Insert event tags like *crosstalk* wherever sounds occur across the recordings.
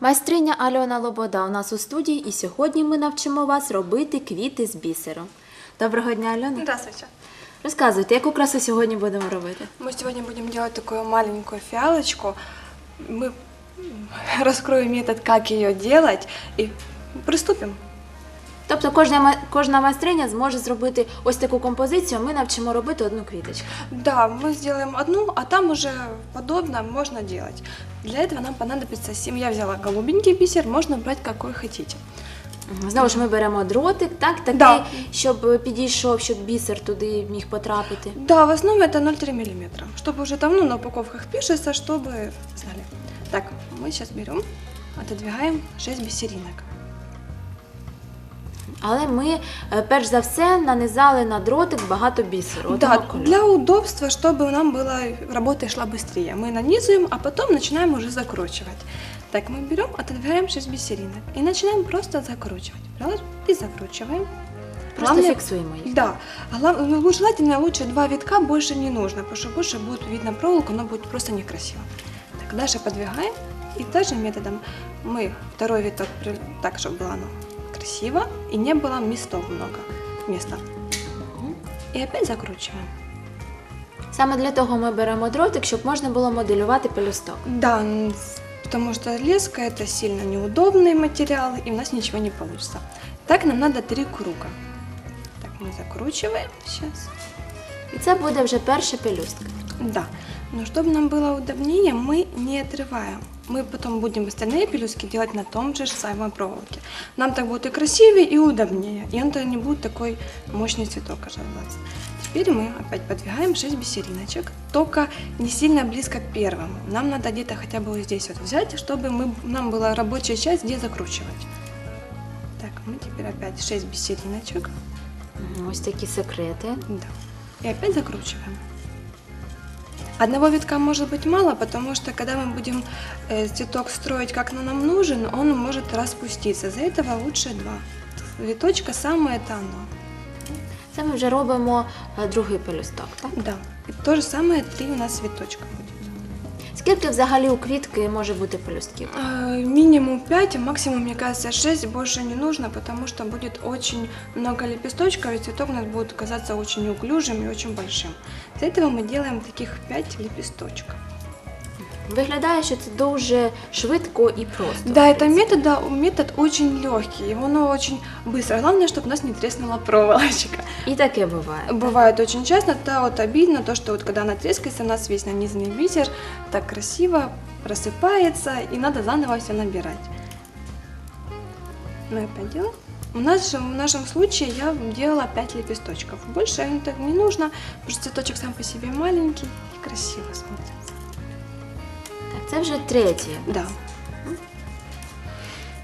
Майстриня Альона Лобода у нас у студії, і сьогодні ми навчимо вас робити квіти з бісеру. Доброго дня, Альона. Здравствуйте. Розказуйте, яку красу сьогодні будемо робити? Мы сегодня будем делать такую маленькую фиалочку. Мы *laughs* розкроємо раскроем метод, как ее делать, и приступим. Тобто кожна, ма- кожна майстриня зможе зробити ось таку композицію, ми навчимо робити одну квіточку. Да, мы сделаем одну, а там уже подобно можно делать. Для этого нам понадобится семь. Я взяла голубенький бисер, можно брать какой хотите. Мгм. Знову ж ми беремо дротик, так, такий, Да. щоб підійшов, щоб бісер туди міг потрапити. Да, в основе это 0,3 мм. Чтобы уже давно на упаковках пишется, чтобы знали. Так, мы сейчас берем, отодвигаем 6 бисеринок. Але ми е, перш за все нанизали на дротик багато бісеру. Да, одного кольору. для удобства, чтобы нам было работа шла быстрее. Мы нанизываем, а потом начинаем уже закручивать. Так, мы берем, отодвигаем 6 бисеринок и начинаем просто закручивать. Раз, И закручиваем. Просто Главное- фіксуємо їх. Да, глав- ну, лучше- желательно лучше два витка, больше не нужно, потому что больше будет видно проволоку, но будет просто некрасиво. Так, дальше подвигаем и также методом мы второй виток при- так, чтобы было оно красиво и не было местов много места. И опять закручиваем. Саме для того ми беремо дротик, щоб можна було моделювати пелюсток. Да, м, потому что леска это сильно неудобный материал, и у нас ничего не получится. Так нам надо три круга. Так, мы закручиваем сейчас. І це буде вже перша пелюстка. Да, но чтобы нам было удобнее, мы не отрываем. Мы потом будем остальные пелюстки делать на том же самой проволоке. Нам так будет и красивее, и удобнее. И он то не будет такой мощный цветок ожидаться. Теперь мы опять подвигаем 6 бисериночек, только не сильно близко к первому. Нам надо где-то хотя бы вот здесь вот взять, чтобы мы, нам была рабочая часть, где закручивать. Так, мы теперь опять 6 бисериночек. Ось такі секрети. Да. И опять закручиваем. Одного витка может быть мало, потому что когда мы будем э, цветок строить, как нам нужен, он может распуститься. За этого лучше два. Виточка самое это оно. Це ми вже робимо е, другий пелюсток. Так? Да. И то же самое три у нас цветочка будет. Скільки взагалі у квітки може бути пелюстків? А, Минимум 5, а максимум, мне кажется, 6 больше не нужно, потому что будет очень много лепесточков, и цветок у нас будет казаться очень неуклюжим и очень большим. Для этого мы делаем таких 5 лепесточков. Виглядає, що це дуже швидко і просто. Да, в это принципі. метод, да, метод очень легкий, оно очень быстро. Главное, чтобы у нас не треснула проволочка. І таке буває. Бывает очень часто, да, вот обидно, то, что вот когда она трескается, у нас весь нанизанный бисер так красиво просыпается, и надо заново все набирать. Мы опять делаем. У нас же, в нашем случае я делала 5 лепесточков. Больше им так не нужно, потому что цветочек сам по себе маленький и красиво смотрится. Так, це вже третє. Да.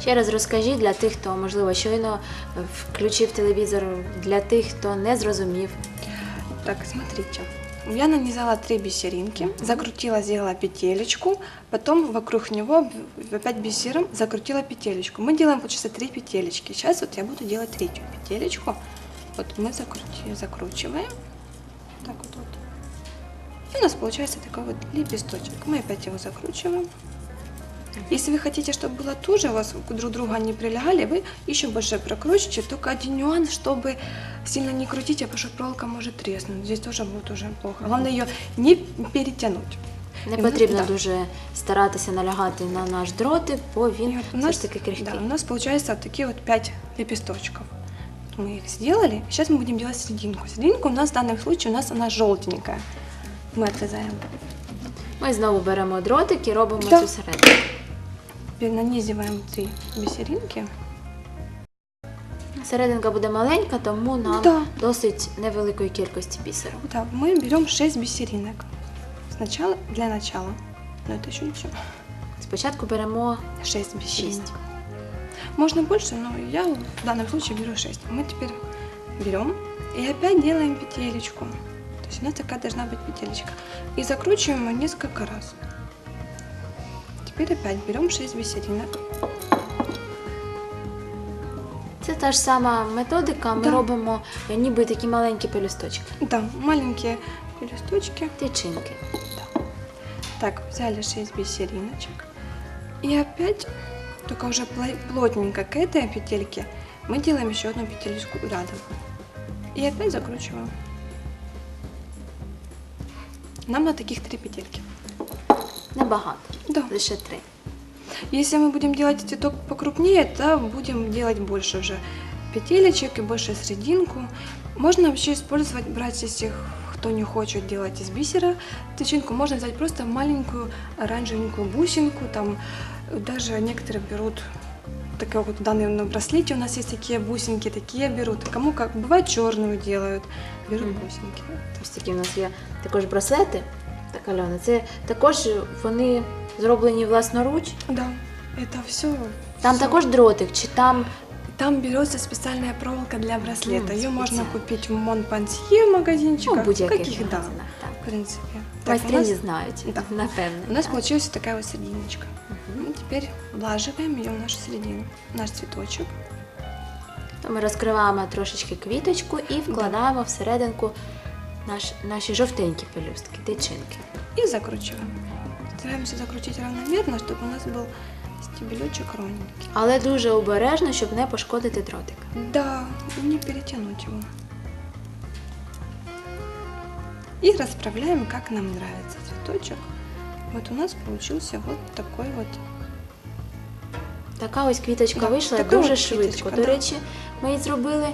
Ще раз розкажіть для тих, хто можливо щойно включив телевізор, для тих, хто не зрозумів. Так, смотрите. Я нанизала три бисеринки, закрутила, сделала петелечку, потом вокруг него опять бисером закрутила петелечку. Мы делаем, получается, три петелечки. Сейчас вот я буду делать третью петелечку. Вот мы закрути- закручиваем. Так вот. И у нас получается такой вот лепесточек. Мы опять его закручиваем. Если вы хотите, чтобы было туже, у вас друг друга не прилегали, вы еще больше прокручиваете. Только один нюанс, чтобы сильно не крутить, а потому что проволока может треснуть. Здесь тоже будет уже плохо. Главное ее не перетянуть. Не І в нас- потрібно да. дуже старатися налягати на наш дротик, бо И він вот у все нас, ж таки крихкий. да, у нас получается вот такие вот пять лепесточков. Мы их сделали. Сейчас мы будем делать серединку. Серединку у нас в данном случае у нас она желтенькая. Мы отрезаем. Ми знову беремо дротик і робимо Да. цю середину. Теперь нанизываем три бисеринки. Серединка буде маленька, тому нам Да. досить невеликої кількості бісеру. Да, мы берем 6 бисеринок. Сначала, для начала. Но это еще ничего. Спочатку беремо 6 бисеринок. шість. Можно больше, но я в данном случае беру 6. Мы теперь берем и опять делаем петелечку. То есть у нас такая должна быть петелечка. И закручиваем ее несколько раз. Теперь опять берем 6 бисеринок. Це та ж сама методика, ми Да. робимо е, ніби такі маленькі пелюсточки, Да, маленькие листочки. тичинки. Так, взяли 6 бисериночек. И опять только уже пло- плотненько к этой петельке мы делаем еще одну петелечку рядом. И опять закручиваем. Нам на таких три петельки. Небагато, Да. лише три. Если мы будем делать цветок покрупнее, то будем делать больше уже петелечек и больше срединку. Можно вообще использовать, брать, если кто не хочет делать из бисера тычинку, можно взять просто маленькую оранжевенькую бусинку, там э, даже некоторые берут такие вот в данном на браслете у нас есть такие бусинки, такие берут. Кому как, бывает черную делают, берут Мгм. бусинки. Ось такі у нас є також браслети. Так, Альона, це також вони зроблені власноруч. Да, это все. Там також дротик, чи там Там берется специальная проволока для браслета. М, Ее можно специально. купить в Монпансье в магазинчиках. ну, будь-яких каких, да, магазинах. Так. в принципе. Так, у нас, знають, Да. напевно. у нас так. получилась такая вот серединочка. Ну, теперь влаживаем ее в нашу середину, наш цветочек. Ми розкриваємо трошечки квіточку і вкладаємо всерединку наш, наші жовтенькі пелюстки, тичинки. И закручиваем. Стараемся закрутить равномерно, чтобы у нас был стебелечек ровненький. Але дуже обережно, щоб не пошкодити дротик. Да, и не перетянуть его. И расправляем, как нам нравится цветочек. Вот у нас получился вот такой вот Така ось квіточка Да, вийшла така дуже от швидко. квіточка, До да. речі, ми її зробили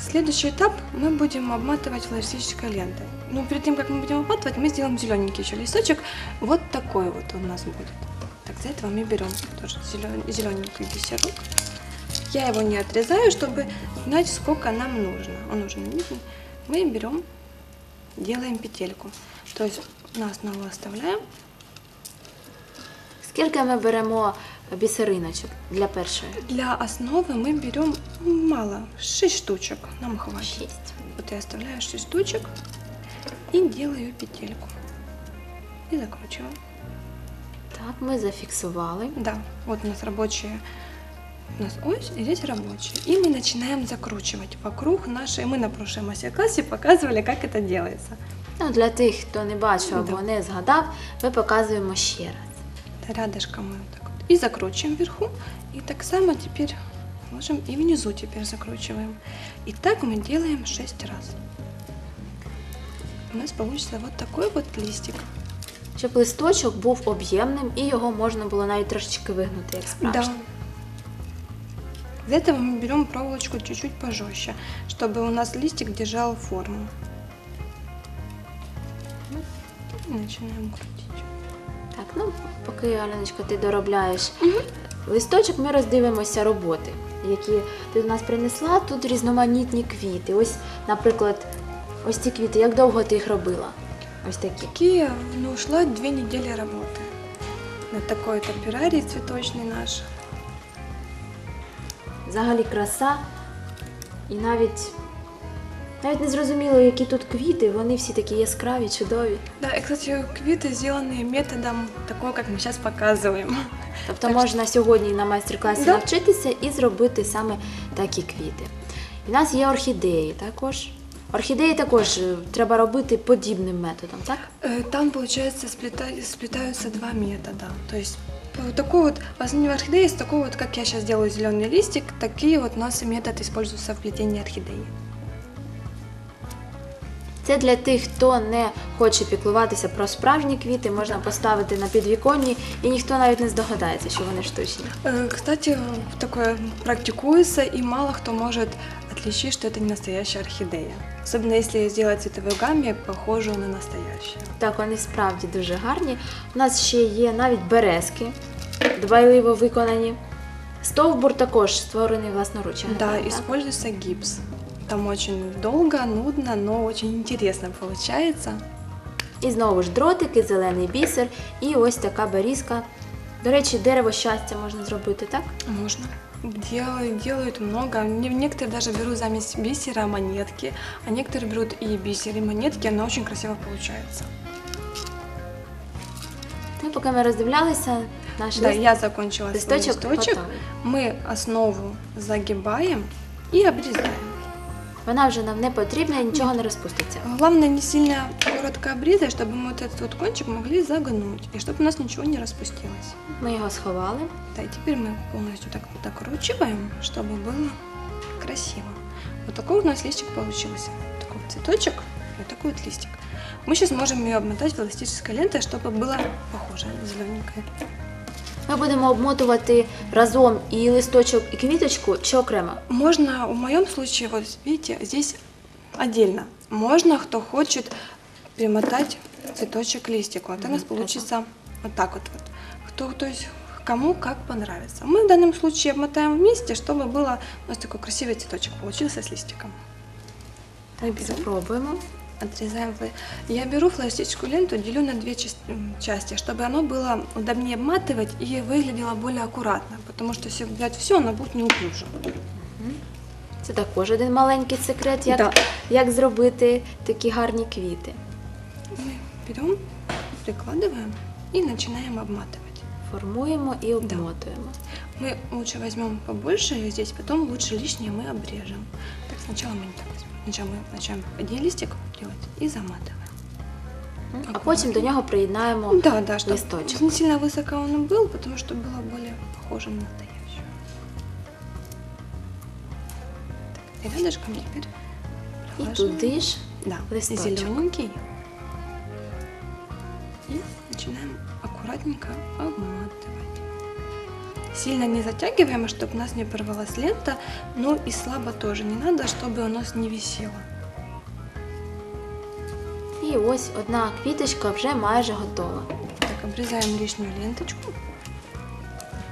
Следующий этап мы будем обматывать флористической лентой. Ну, перед тем, как мы будем обматывать, мы сделаем зелененький еще листочек. Вот такой вот он у нас будет. Так, для этого мы берем тоже зелененький бисерок. Я его не отрезаю, чтобы знать, сколько нам нужно. Он нужен видно. Мы берем, делаем петельку. То есть на основу оставляем. Скільки ми беремо бісериночок для першої? Для основы мы берем мало, 6 штучек. Нам хватит. Шість. Вот я оставляю 6 штучек и делаю петельку. И закручиваю. Так, ми зафіксували. Да, вот у нас рабочие. У нас ось, и здесь рабочие. И мы начинаем закручивать вокруг нашей. Мы на прошлом мастер-классе показывали, как это делается. Ну, для тих, хто не бачив або Да. не згадав, ми показуємо ще раз. Это рядышком мы вот так вот. И закручиваем вверху. И так само теперь можем и внизу теперь закручиваем. И так мы делаем 6 раз. У нас получится вот такой вот листик. Щоб листочок був об'ємним і його можна було навіть трошечки вигнути, як Да. справжній. Для этого мы берем проволочку чуть-чуть пожестче, чтобы у нас листик держал форму. И начинаем крутить. Ну поки Аленочка, ти доробляєш листочок, ми роздивимося роботи, які ти до нас принесла. Тут різноманітні квіти. Ось, наприклад, ось ці квіти. Як довго ти їх робила? Ось такі. Такие, ну, ушла две недели работы. На такой то пирарий цветочный наш. Взагалі краса. І навіть навіть не зрозуміло, які тут квіти. Вони всі такі яскраві, чудові. Да, и, кстати, квиты сделаны методом такого, как мы сейчас показываем. Тобто Так можна сьогодні на майстер-класі Да. навчитися і зробити саме такі квіти. У нас є орхідеї також. Орхідеї також е, треба робити подібним методом, так? Э, Там, получается, сплета- сплетаются два метода. То есть вот такой вот, в основе орхидеи, есть такой вот, как я сейчас делаю зеленый листик, такие вот у нас и метод используются в плетении орхидеи. Це для тих, хто не хоче піклуватися про справжні квіти, можна поставити на підвіконні, і ніхто навіть не здогадається, що вони штучні. Э, Кстати, такое практикуется, и мало кто может отличить, что это не настоящая орхидея. Особенно если сделать цветовой гамме, похожую на настоящую. Так, вони справді дуже гарні. У нас ще є навіть березки, дбайливо виконані. Стовбур також створений власноруч. Да, так? используется гипс. Там очень долго, нудно, но очень интересно получается. І знову ж дротики, зелений бісер і ось така берізка. До речі, дерево щастя можна зробити, так? Можно. Делают, делают много. Не- Некоторые даже берут замесь бисера монетки, а некоторые берут и бисер, и монетки, оно очень красиво получается. Ну, поки ми роздивлялися, наш Да, лист, я закончила свой листочок листочек. готовий. Мы основу загибаем и обрезаем. Вона вже нам не потрібна і нічого не розпуститься. Главное не сильно коротко обрезать, чтобы мы вот этот вот кончик могли загнуть, и чтобы у нас ничего не распустилось. Ми його сховали. Да, и теперь мы полностью так вот докручиваем, чтобы было красиво. Вот такой у нас листик получился. Такой вот цветочек и вот такой вот листик. Мы сейчас можем ее обмотать в эластической лентой, чтобы было похоже на зелененькое. Ми будемо обмотувати разом і листочок, і квіточку чи окремо. Можно, в моем случае, вот видите, здесь отдельно. Можно, кто хочет, примотать цветочек листик. Вот у нас Мгм, получится вот так вот. вот. Кто, то есть кому как понравится. Мы в данном случае обмотаем вместе, чтобы было у нас такой красивый цветочек получился с листиком. Мы берем, Спробуємо. отрезаем. фла- Я беру флористическую ленту, делю на две части, м, части, чтобы оно было удобнее обматывать и выглядело более аккуратно. Потому что если взять все, оно будет неуклюже. Це також один маленький секрет, як, Да. як зробити такі гарні квіти. Мы берем, прикладываем и начинаем обматывать. Формуємо і обмотуємо. Мы лучше возьмем побольше ее здесь, потом лучше лишнее мы обрежем. Так сначала мы не так возьмем. Сначала мы начинаем один листик делать и заматываем. А потім до нього приєднаємо Да, да, чтобы листочек. не сильно высоко он был, потому что было более похоже на настоящую. Так, и рядышком теперь І приглаживаем. туди ж Да, листочек. зелененький. И начинаем аккуратненько обматывать. Сильно не затягиваем, чтобы у нас не порвалась лента, но и слабо тоже не надо, чтобы у нас не висело. І ось одна квіточка вже майже готова. Так, обрезаем лишнюю ленточку.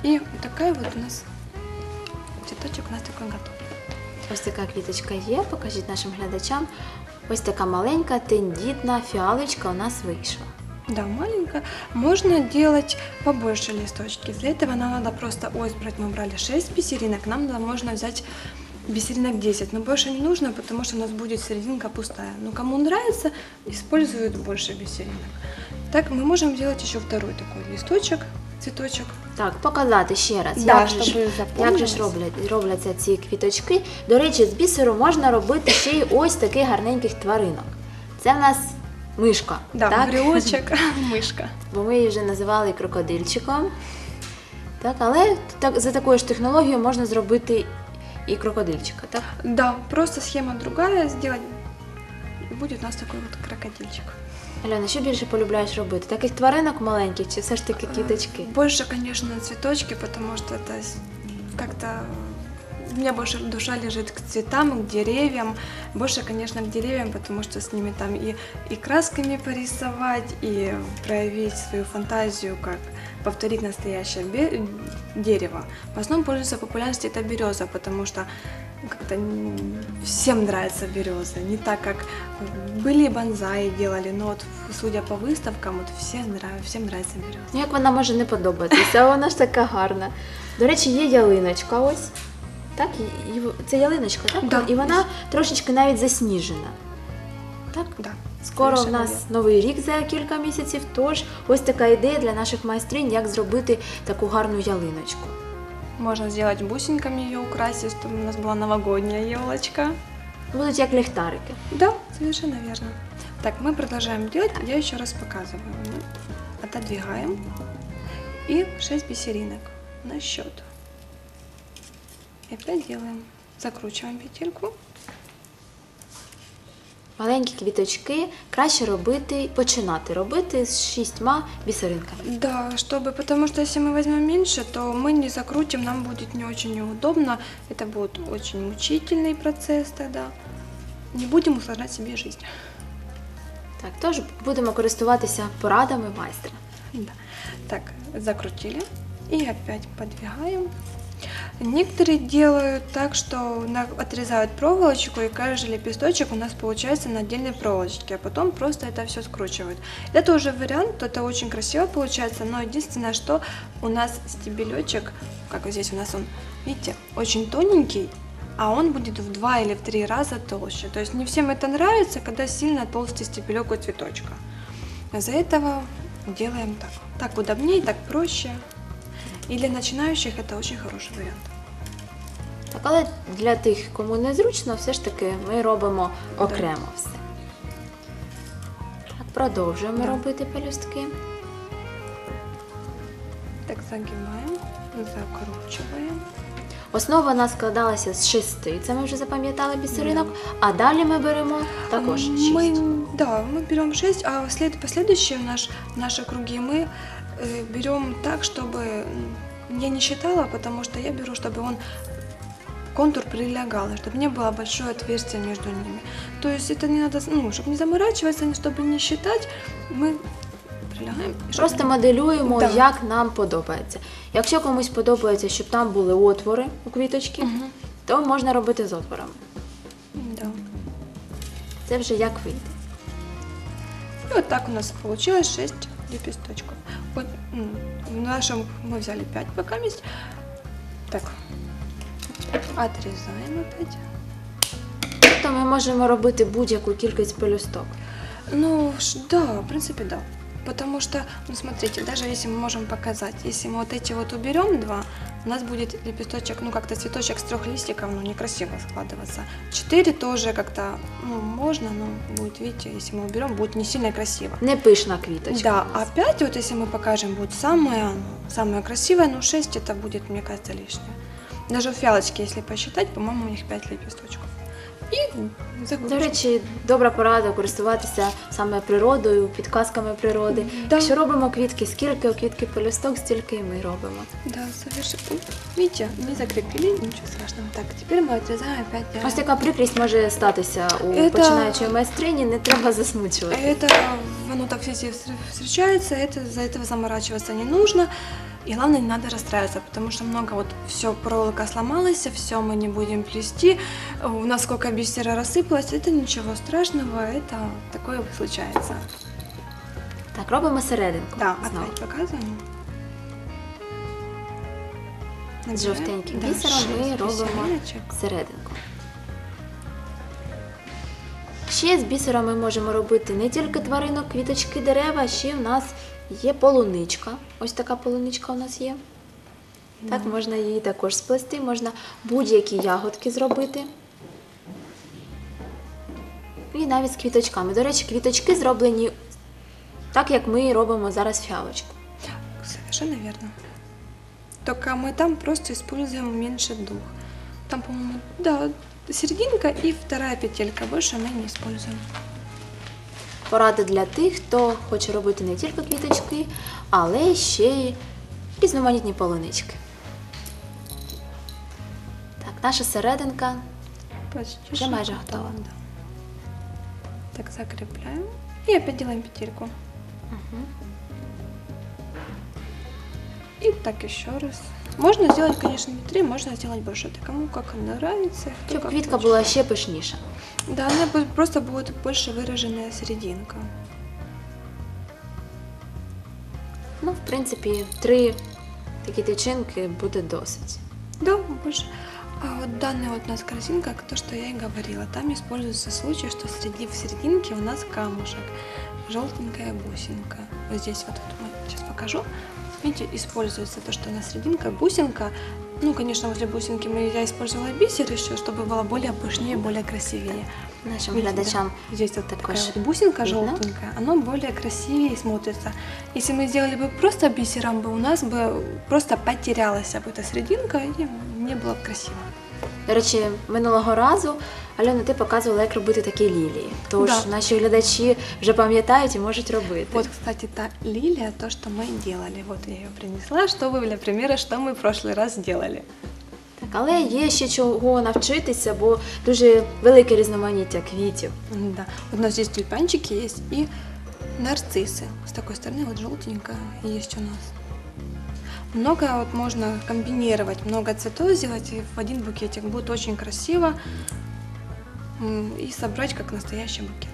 И вот такая вот у нас цветочек у нас такой готов. Ось така квіточка є, покажіть нашим глядачам. Ось така маленька, тендітна фіалочка у нас вийшла. Да, маленько. Можно делать побольше листочки. Для этого нам надо просто, ой, брать мы брали 6 бисеринок, нам надо, можно взять бисеринок 10, но больше не нужно, потому что у нас будет серединка пустая. Но кому нравится, используют больше бисеринок. Так, мы можем делать еще второй такой листочек, цветочек. Так, показати ще раз, Да, як, же ж, щоб як же ж запомнилось. роблять, робляться ці квіточки. До речі, з бісеру можна робити ще й ось таких гарненьких тваринок. Це в нас мишка. Да, так? брелочек, *laughs* мышка. Бо ми її вже називали крокодильчиком. Так, але так, за такою ж технологією можна зробити і крокодильчика, так? Да, просто схема другая сделать. Будет у нас такой вот крокодильчик. Альона, що більше полюбляєш робити? Таких тваринок маленьких чи все ж таки квіточки? Больше, конечно, цветочки, потому что это как-то у меня больше душа лежит к цветам, к деревьям. Больше, конечно, к деревьям, потому что с ними там и, и красками порисовать, и проявить свою фантазию, как повторить настоящее дерево. В основном пользуется популярностью это береза, потому что как-то всем нравится береза. Не так, как были бонзаи делали, но вот судя по выставкам, вот все нрав- всем нравится береза. Ну, як вона може не подобатися, вона ж така гарна. До речі, є ялиночка ось. Так, і, і в- це ялиночка, так? Да. І вона трошечки навіть засніжена. Так? Да. Скоро в совершенно нас верно. новий рік за кілька місяців, тож ось така ідея для наших майстринь, як зробити таку гарну ялиночку. Можно сделать бусинками ее украсить, чтобы у нас была новогодняя елочка. Будуть як ліхтарики. Да, совершенно верно. Так, мы продолжаем делать. Я еще раз показываю. Мы отодвигаем. И 6 бисеринок на счет. И опять делаем. Закручиваем петельку. Маленькі квіточки краще робити, починати робити з шістьма бісеринками. Да, чтобы, потому что если мы возьмем меньше, то мы не закрутим, нам будет не очень неудобно. Это будет очень мучительный процесс тогда. Не будем усложнять себе жизнь. Так, тож будемо користуватися порадами майстра. Да. Так, закрутили и опять подвигаем. Некоторые делают так, что отрезают проволочку и каждый лепесточек у нас получается на отдельной проволочке, а потом просто это все скручивают. Это уже вариант, это очень красиво получается, но единственное, что у нас стебелечек, как вот здесь у нас он, видите, очень тоненький, а он будет в два или в три раза толще. То есть не всем это нравится, когда сильно толстый стебелек у цветочка. Из-за этого делаем так. Так удобнее, так проще. И для начинающих это очень хороший вариант. Так, але для тих, кому незручно, все ж таки ми робимо окремо все. Так, продовжуємо Да. робити пелюстки. Так загибаем, закручиваем. Основа у нас складалася з шести, це ми вже запам'ятали бісеринок, а далі ми беремо також шість. Мы, да, мы берем 6, а след, последующие наш, наши круги мы э, берем так, чтобы м, я не считала, потому что я беру, чтобы он контур прилегал, и чтобы не было большое отверстие между ними. То есть это не надо, ну, чтобы не заморачиваться, не- чтобы не считать, мы прилягаем. и чтоб- Просто моделюємо, Да. як нам подобається. Якщо комусь подобається, щоб там були отвори у квіточки, Мгм. то можна робити з отворами. Да. Це вже як вийде. И вот так у нас получилось 6 лепесточков. Вот в нашем мы взяли 5 пока есть. Так. Отрезаем опять. Тобто ми можемо робити будь-яку кількість пелюсток. Ну, да, в принципе, да. Потому что, ну, смотрите, даже если мы можем показать, если мы вот эти вот уберем два, у нас будет лепесточек, ну, как-то цветочек с трех листиков, ну, некрасиво складываться. Четыре тоже как-то, ну, можно, но будет, видите, если мы уберем, будет не сильно красиво. Не пишна квіточка. Да, у нас. а 5, вот если мы покажем, будет самое, ну, самое красивое, но 6 это будет, мне кажется, лишнее. Даже в фиалочке, если посчитать, по-моему, у них 5 лепесточков. И До закручиваем. речі, добра порада користуватися саме природою, підказками природи. Да. Якщо робимо квітки, скільки у квітки пелюсток, стільки і ми робимо. Да, совершенно. Видите, не закрепили, ничего страшного. Так, теперь мы отрезаем опять. э, Ось така прикрість може статися у Это- починаючої майстрині, не треба засмучувати. Это, оно так везде встр- встречается, это, за этого заморачиваться не нужно. И главное, не надо расстраиваться, потому что много вот все, проволока сломалась, все мы не будем плести, у нас сколько бисера рассыпалось, это ничего страшного, это такое случается. Так, робимо серединку. Да, знову. опять показываем. З Набираем. жовтеньким Да, бісером ми шесть робимо бисериночек. серединку. Ще з бісером ми можемо робити не тільки тваринок, квіточки, дерева, а ще в нас є полуничка. Ось така полуничка у нас є. Так, можна її також сплести, можна будь-які ягодки зробити. І навіть з квіточками. До речі, квіточки зроблені так, як ми робимо зараз фіалочку. Совершенно верно. Только мы там просто используем меньше двух. Там, по-моему, да, серединка и вторая петелька. Больше мы не используем. Порада для тих, хто хоче робити не тільки квіточки, але ще й різноманітні полунички. Так, наша серединка Уже майже готово. Да. Так, закрепляем. И опять делаем петельку. И так еще раз. Можно сделать, конечно, не три, можно сделать больше. Это кому как нравится. кто щоб как квітка хочет. була ще пишніша. Да, она бу- просто будет больше выраженная серединка. Ну, в принципі, три такі тичинки буде досить. Да, больше. А вот данная вот у нас корзинка, то, что я и говорила, там используется случай, что среди, в серединке у нас камушек, желтенькая бусинка. Вот здесь вот, вот мы сейчас покажу. Видите, используется то, что у нас серединка, бусинка. Ну, конечно, возле бусинки мы, я использовала бисер еще, чтобы было более пышнее, более красивее. Нашим Видите, глядачам да? Здесь вот такая також вот бусинка видно. желтенькая, оно более красивее смотрится. Если мы сделали бы просто бисером, бы у нас бы просто потерялась бы эта серединка и не было бы красиво. До речі, минулого разу Альона, ти показувала, як робити такі лілії. Тож Да. наші глядачі вже пам'ятають і можуть робити. Вот, кстати, та лилия, то, что мы делали. Вот я ее принесла, чтобы для примера, что мы в прошлый раз сделали. Так, але є ще чого навчитися, бо дуже велике різноманіття квітів. Да. Вот у нас здесь тюльпанчики есть и нарциссы. С такой стороны вот желтенькая есть у нас. Много вот можно комбинировать, много цветов сделать и в один букетик. Будет очень красиво. М, И собрать как настоящий букет.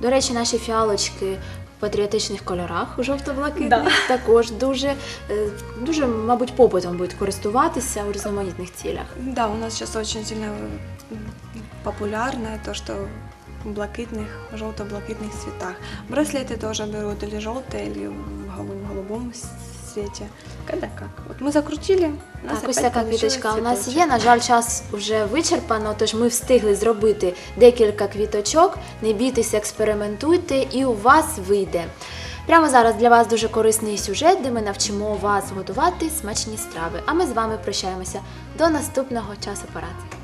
До речі, наші фіалочки в патріотичних кольорах жовто-блакитних Да. також дуже, е, дуже, мабуть, попитом будуть користуватися у різноманітних цілях. Да, у нас сейчас очень сильно м, популярное то, что в блакитных, желто-блакитных цветах. Браслеты тоже берут или желтые, или в голу- в голубом с- разноцветия. Когда как. Вот мы закрутили, у нас Так, ось опять така получилось квіточка у нас є. На жаль, час вже вичерпано, тож ми встигли зробити декілька квіточок. Не бійтеся, експериментуйте, і у вас вийде. Прямо зараз для вас дуже корисний сюжет, де ми навчимо вас готувати смачні страви. А ми з вами прощаємося до наступного часу парад.